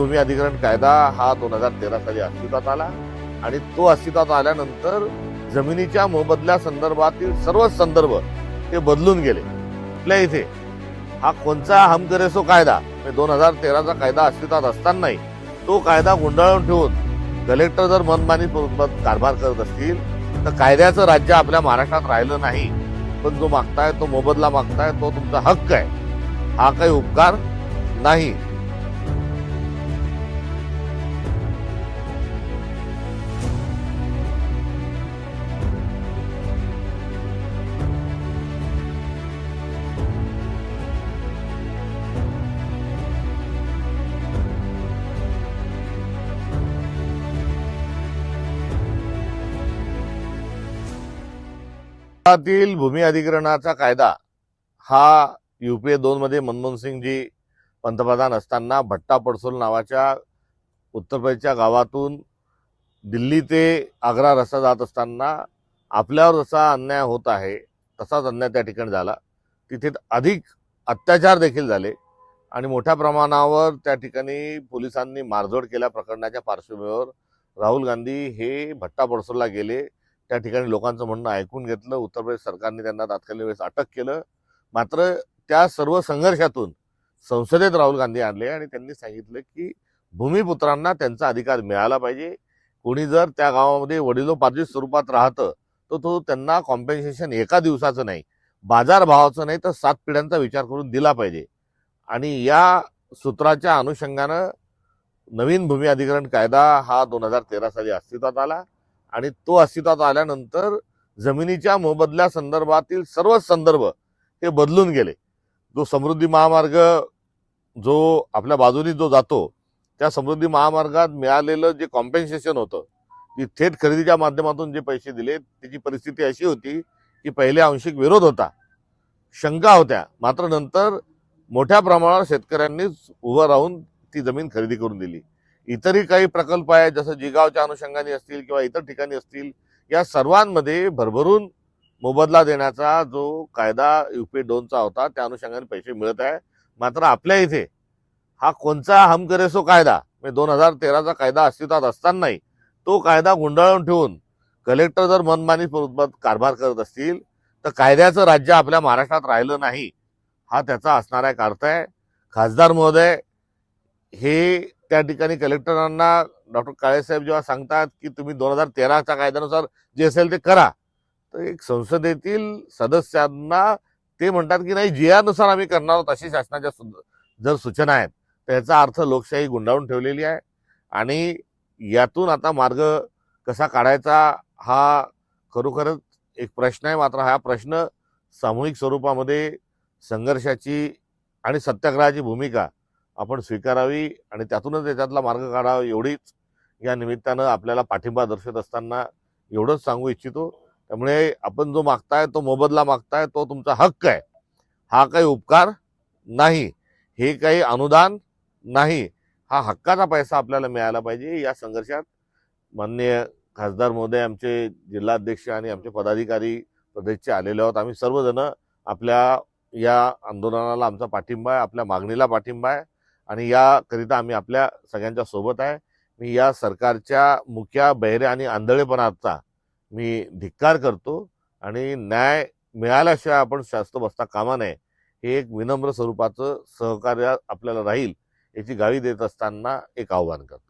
भूमी अधिग्रहण कायदा हा दोन हजार तेरा साली अस्तित्वात आला. आणि तो अस्तित्वात आल्यानंतर जमिनीच्या मोबदल्या संदर्भातील सर्वच संदर्भ ते बदलून गेले. आपल्या इथे हा कोणचा हम करे कायदा म्हणजे दोन हजार तेराचा कायदा अस्तित्वात असतानाही तो कायदा गुंडाळून ठेवून कलेक्टर जर मनमानी कारभार करत असतील तर कायद्याचं राज्य आपल्या महाराष्ट्रात राहिलं नाही. पण जो मागताय तो मोबदला मागताय तो तुमचा हक्क आहे. हा काही उपकार नाही. भारतातील भूमी अधिग्रहणाचा कायदा हा युपीए दोन मध्ये मनमोहन सिंगजी पंतप्रधान असताना भट्टा पडसोल नावाच्या उत्तर प्रदेशच्या गावातून दिल्ली ते आग्रा रस्ता जात असताना आपल्यावर जसा अन्याय होत आहे तसाच अन्याय त्या ठिकाणी झाला. तिथे अधिक अत्याचार देखील झाले आणि मोठ्या प्रमाणावर त्या ठिकाणी पोलिसांनी मारझोड केल्या प्रकरणाच्या पार्श्वभूमीवर. राहुल गांधी हे भट्टा पडसोलला गेले. त्या ठिकाणी लोकांचं म्हणणं ऐकून घेतलं. उत्तर प्रदेश सरकारने त्यांना तात्कालीन वेळेस अटक केलं. मात्र त्या सर्व संघर्षातून संसदेत राहुल गांधी आणले आणि त्यांनी सांगितलं की भूमिपुत्रांना त्यांचा अधिकार मिळाला पाहिजे. कोणी जर त्या गावामध्ये वडिलोपार्जित स्वरूपात राहतं तर तो त्यांना कॉम्पेन्सेशन एका दिवसाचं नाही बाजार भावाचं नाही तर सात पिढ्यांचा विचार करून दिला पाहिजे. आणि या सूत्राच्या अनुषंगानं नवीन भूमी अधिग्रहण कायदा हा दोन हजार तेरा साली अस्तित्वात आला. आणि तो अस्तित्वात आल्यानंतर जमिनीच्या मोबदल्या संदर्भातील सर्वच संदर्भ हे बदलून गेले. जो समृद्धी महामार्ग जो आपल्या बाजूनी जो जातो त्या समृद्धी महामार्गात मिळालेलं जे कॉम्पेन्सेशन होतं की थेट खरेदीच्या माध्यमातून जे पैसे दिले त्याची परिस्थिती अशी होती की पहिले आंशिक विरोध होता. शंका होत्या. मात्र नंतर मोठ्या प्रमाणावर शेतकऱ्यांनीच उभं राहून ती जमीन खरेदी करून दिली. इतरही काही प्रकल्प आहेत जसं जिगावच्या अनुषंगाने असतील किंवा इतर ठिकाणी असतील या सर्वांमध्ये भरभरून मोबदला देण्याचा जो कायदा यू पी दोनचा होता त्या अनुषंगाने पैसे मिळत आहे. मात्र आपल्या इथे हा कोणचा हम करेसो कायदा म्हणजे दोन हजार तेराचा कायदा अस्तित्वात असतानाही तो कायदा गुंडाळून ठेवून कलेक्टर जर मनमानी स्वरूपात कारभार करत असतील तर कायद्याचं राज्य आपल्या महाराष्ट्रात राहिलं नाही हा त्याचा असणारा एक अर्थ आहे. खासदार महोदय हे त्या ठिकाणी कलेक्टरांना डॉक्टर काळेसाहेब जेव्हा सांगतात की तुम्ही दोन हजार तेराच्या कायद्यानुसार जे असेल ते करा तर एक संसदेतील सदस्यांना ते म्हणतात की नाही जी आम्ही करणार आहोत अशी शासनाच्या सु- जर सूचना आहेत तर याचा अर्थ लोकशाही गुंडाळून ठेवलेली आहे. आणि यातून आता मार्ग कसा काढायचा हा खरोखरच एक प्रश्न आहे. मात्र हा प्रश्न सामूहिक स्वरूपामध्ये संघर्षाची आणि सत्याग्रहाची भूमिका आपण स्वीकारावी आणि त्यातूनच त्याच्यातला मार्ग काढावा एवढीच या निमित्तानं आपल्याला पाठिंबा दर्शवत असताना एवढंच सांगू इच्छितो. त्यामुळे आपण जो मागताय तो मोबदला मागताय तो तुमचा हक्क आहे. हा काही उपकार नाही. हे काही अनुदान नाही. हा हक्काचा पैसा आपल्याला मिळाला पाहिजे या संघर्षात. माननीय खासदार महोदय आमचे जिल्हाध्यक्ष आणि आमचे पदाधिकारी प्रदेशचे आलेले आहोत. आम्ही सर्वजण आपल्या या आंदोलनाला आमचा पाठिंबा आहे आपल्या मागणीला पाठिंबा आहे. आणि याकरिता आम्ही आपल्या सगळ्यांच्या सोबत आहे. मी या सरकारच्या मुख्या बहिरे आणि आंधळेपणाचा मी धिक्कार करतो आणि न्याय मिळाल्याशिवाय आपण शास्त बसता कामा नये. हे एक विनम्र स्वरूपाचं सहकार्य आपल्याला राहील याची गावी देत असताना एक आव्हान करतो.